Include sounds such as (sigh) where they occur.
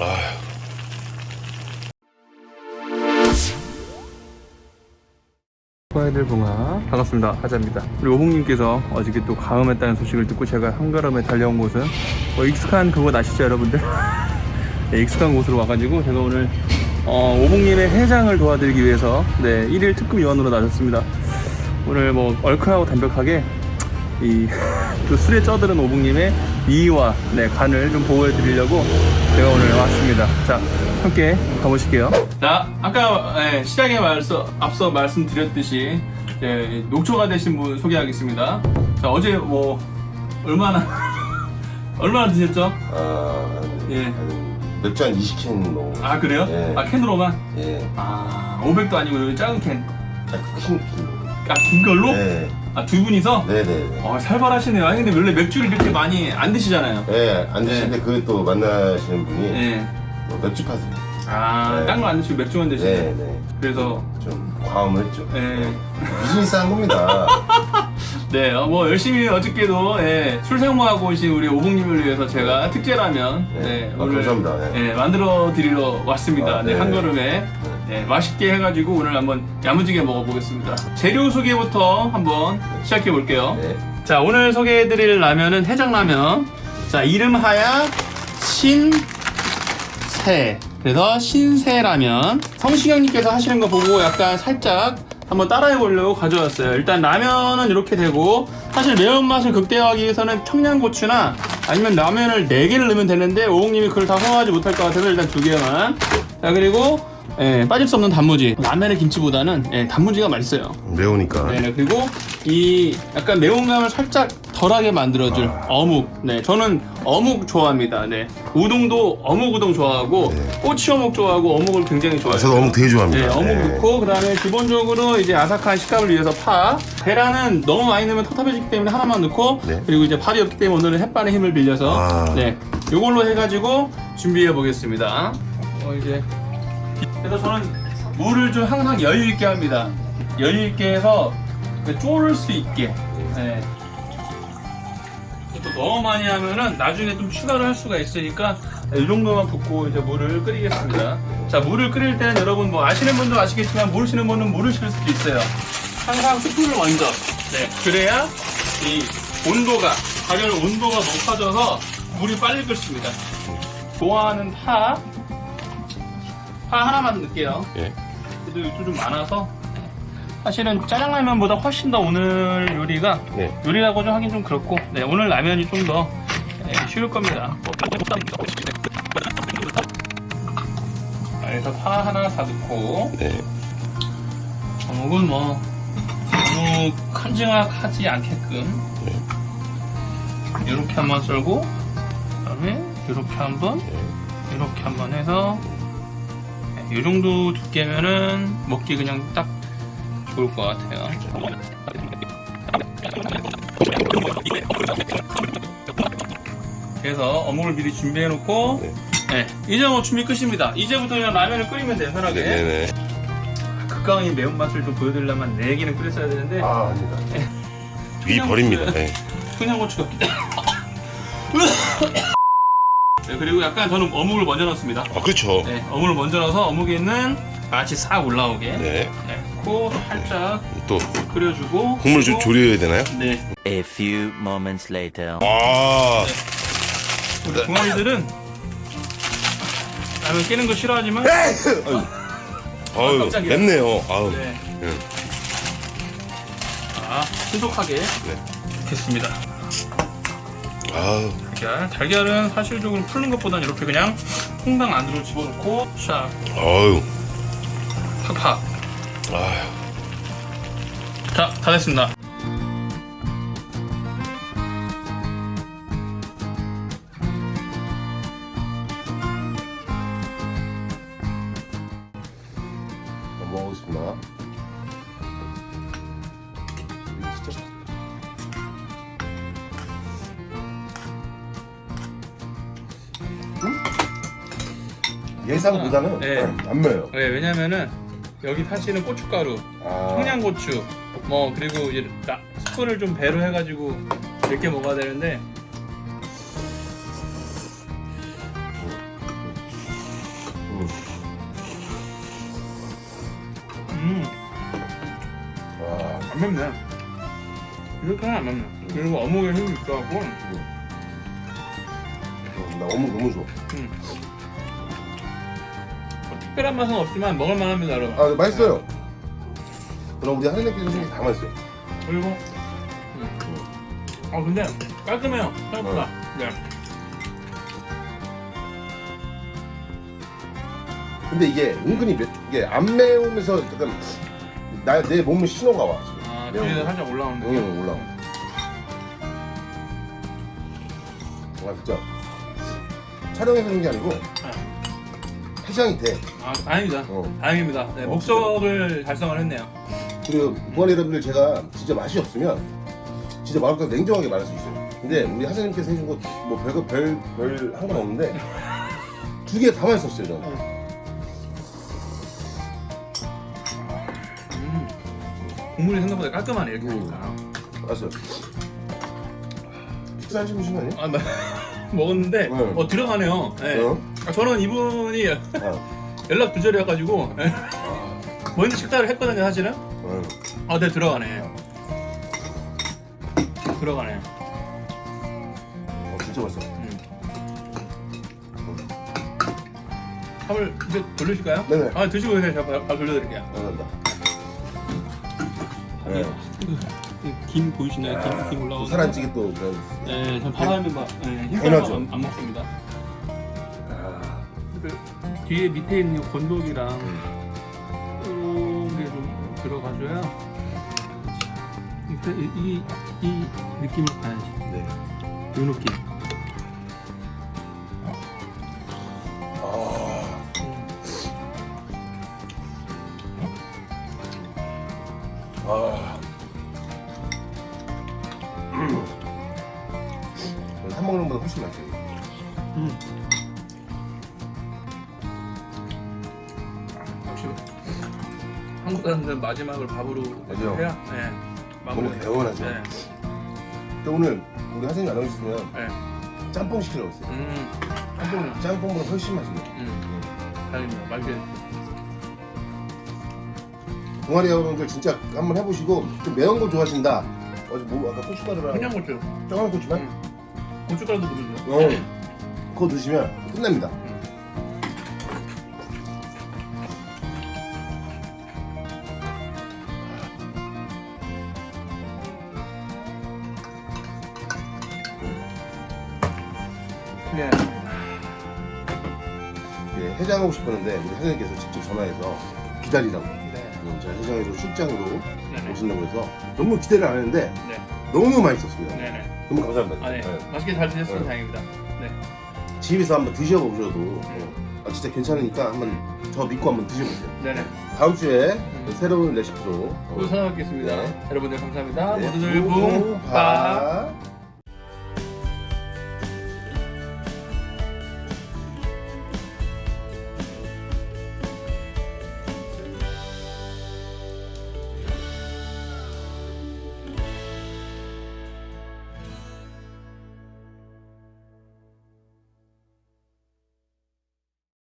아휴. 과일들 봉화 반갑습니다. 하자입니다. 우리 오봉님께서 어저께 또 가음했다는 소식을 듣고 제가 한가름에 달려온 곳은 뭐 익숙한 그곳 아시죠 여러분들? (laughs) 네, 익숙한 곳으로 와가지고 제가 오늘 어, 오봉님의 해장을 도와드리기 위해서 네 1일 특급 요원으로 나섰습니다. 오늘 뭐 얼큰하고 담백하게 이 (laughs) 또 술에 쪄들은 오봉님의 이와 네, 간을 좀 보호해 드리려고 제가 오늘 왔습니다. 자, 함께 가보실게요. 자, 아까 네, 시작에 말서, 앞서 말씀드렸듯이 네, 녹초가 되신 분 소개하겠습니다. 자, 어제 뭐 얼마나 (laughs) 얼마나 드셨죠? 아, 예. 한 맥주 한 20캔 먹어. 아 그래요? 예. 아 캔으로만? 예. 아 500도 아니고 여기 작은 캔. 아, 큰 캔. 아긴 걸로? 네. 아 두 분이서? 네네네. 어 살벌하시네요. 아니 근데 원래 맥주를 이렇게 많이 안 드시잖아요. 네, 안 드시는데 그 또 만나시는 분이 네. 뭐 맥주 파세요. 아, 네. 딴 거 안 드시고 맥주만 드시네. 네, 네. 그래서, 좀 과음을 했죠. 예. 비즈니스 한 겁니다. (laughs) 네, 어, 뭐, 열심히 어저께도, 예, 술 생모하고 오신 우리 오봉님을 위해서 제가 특제라면, 네. 네, 아, 오늘, 감사합니다. 네. 예, 만들어 드리러 왔습니다. 아, 네, 네. 한 걸음에. 네, 맛있게 해가지고 오늘 한번 야무지게 먹어보겠습니다. 재료 소개부터 한번 시작해 볼게요. 네. 자, 오늘 소개해 드릴 라면은 해장라면. 자, 이름하야 신세. 그래서 신세라면. 성시경님께서 하시는 거 보고 약간 살짝 한번 따라해 보려고 가져왔어요. 일단 라면은 이렇게 되고 사실 매운맛을 극대화하기 위해서는 청양고추나 아니면 라면을 4개를 넣으면 되는데 오홍님이 그걸 다 소화하지 못할 것 같아서 일단 2개만. 자, 그리고 예, 빠질 수 없는 단무지. 라면의 김치보다는 예, 단무지가 맛있어요. 매우니까. 네, 그리고 이 약간 매운감을 살짝 덜하게 만들어줄 어묵. 네, 저는 어묵 좋아합니다. 네, 우동도 어묵 우동 좋아하고 네. 꼬치 어묵 좋아하고 어묵을 굉장히 좋아해요. 아, 저도 어묵 되게 좋아합니다. 네, 어묵 네. 넣고 그다음에 기본적으로 이제 아삭한 식감을 위해서 파. 계란은 너무 많이 넣으면 텁텁해지기 때문에 하나만 넣고 네. 그리고 이제 밥이 없기 때문에 오늘은 햇반의 힘을 빌려서 아. 네, 요걸로 해가지고 준비해 보겠습니다. 어 이제 그래서 저는 물을 좀 항상 여유 있게 합니다. 여유 있게 해서 그 졸을 수 있게. 네. 또 너무 많이 하면은 나중에 좀 추가를 할 수가 있으니까 이 정도만 붓고 이제 물을 끓이겠습니다. 자, 물을 끓일 때는 여러분 뭐 아시는 분도 아시겠지만 모르시는 분은 물을 실 수도 있어요. 항상 스프를 먼저. 네. 그래야 이 온도가, 발열 온도가 높아져서 물이 빨리 끓습니다. 좋아하는 파, 파 하나만 넣을게요. 예. 그래도 이거 좀 많아서 사실은 짜장라면보다 훨씬 더 오늘 요리가 네. 요리라고 좀 하긴 좀 그렇고 네, 오늘 라면이 좀 더 쉬울 겁니다. 그래서 파 하나 다 넣고 네. 어묵은 뭐 너무 큼지막하지 않게끔 네. 이렇게 한번 썰고 그다음에 이렇게 한번 네. 이렇게 한번 해서 네, 이 정도 두께면은 먹기 그냥 딱 좋을 것 같아요. 그래서 어묵을 미리 준비해 놓고 네. 네, 이제 뭐 준비 끝입니다. 이제부터 그냥 라면을 끓이면 돼요, 편하게. 네네. 극강의 매운맛을 좀 보여드리려면 4개는 끓였어야 되는데 아, 아니다. 위 버립니다. 그- 네. 청양고추가 네, 그리고 약간 저는 어묵을 먼저 넣습니다. 아, 그렇죠. 네, 어묵을 먼저 넣어서 어묵에 있는 맛이 싹 올라오게 네. 네, 넣고 살짝 또 끓여주고 국물을 좀 그리고- 졸여야 되나요? 네, A few moments later. 아, 우리 동아리들은 라면 깨는 거 싫어하지만 아유, 깜짝이야. 맵네요. 아우. 네. 네. 자, 신속하게 넣겠습니다. 아우. 달걀. 달걀은 사실적으로 풀는 것보다는 이렇게 그냥 통당 안으로 집어넣고 샥 아유. 팍팍 아유. 자, 다 됐습니다. 예상보다는 네. 네 안 매요. 네, 왜냐면은 여기 파시는 고춧가루, 아. 청양고추, 뭐 그리고 이 라- 스푼을 좀 배로 해가지고 이렇게 먹어야 되는데 음. 음, 아. 안 맵네. 이렇게 하면 안 맵네. 그리고 어묵에 힘이 있어갖고 음. 음, 나 어묵 너무 좋아. 음. 뭐 특별한 맛은 없지만 먹을만합니다, 여러분. 아 맛있어요. 그럼 우리 주신 게다 맛있어요. 그리고, 음. 아 근데 깔끔해요. 생각보다. 네. 근데 이게 은근히 매, 이게 안 매우면서 약간 나내 몸에 신호가 와 지금. 아 매운 뒤에 거. 살짝 올라오는데. 응 올라. 아 진짜 촬영해서 그런 게 아니고 해장이 돼. 아 다행이다. 어. 다행입니다. 네, 어, 목적을 달성을 했네요. 그리고 부관 여러분들 제가 진짜 맛이 없으면 진짜 마음껏 냉정하게 말할 수 있어요. 근데 우리 하사님께서 해준 거뭐 별거 별별 한 건 없는데 두 개 다 맛있었어요 저는. 음. 국물이 생각보다 깔끔하네 이렇게 음. 하니까. 알았어요. 식사하시고 싶은 거 아니에요? 아, 나 (laughs) 먹었는데 네. 어 들어가네요. 네. 어? 아, 저는 이분이 아, 연락 두절이어가지고 아, 먼저 식사를 했거든요 사실은. 어. 아, 네 들어가네. 들어가네. 어, 진짜 맛있어. 음. 밥을 이제 돌리실까요? 네네. 아 드시고 계세요. 제가 밥, 밥 돌려드릴게요. 감사합니다. 네. 김 보이시나요? 김, 김 올라오고. 사란찌개 또 그런. 네, 전 밥하면 막 네, 당연하죠. 흰쌀밥 안, 안 먹습니다. 뒤에 밑에 있는 건더기랑 이런 게좀 들어가줘야 이, 이, 이 느낌을 가야지. 네. 이 느낌. 아, 아. 음. 한 먹는 것보다 훨씬 맛있어요. 음. 한국 사람들은 마지막을 밥으로 맞아요. 해야 네. 너무 마무리. 개운하죠. 네. 근데 오늘 우리 하진이 안 오셨으면 네. 짬뽕 시키려고 했어요. 음. 짬뽕. 짬뽕보다 훨씬 맛있네. 음. 다행입니다. 맛있게. 동아리 여러분들 진짜 한번 해보시고 좀 매운 거 좋아하신다. 어제 뭐 아까 고춧가루랑 그냥 고추. 조그만 고추만 음. 고춧가루도 부르죠. 어, 그거 드시면 끝납니다. 네. 예, 해장하고 싶었는데 우리 사장님께서 직접 전화해서 기다리라고. 네. 음, 제가 해장에서 출장으로 네네. 오신다고 해서 너무 기대를 안 했는데 네. 너무 맛있었습니다. 네네. 너무 감사합니다. 아, 네. 네. 맛있게 잘 드셨으면 네. 다행입니다. 네. 집에서 한번 드셔보셔도 어, 아, 진짜 괜찮으니까 한번 저 믿고 한번 드셔보세요. 네네. 다음 주에 음. 새로운 레시피로 어, 또 찾아뵙겠습니다. 네. 여러분들 감사합니다. 네, 모두들 붕, 붕, 빠. 파.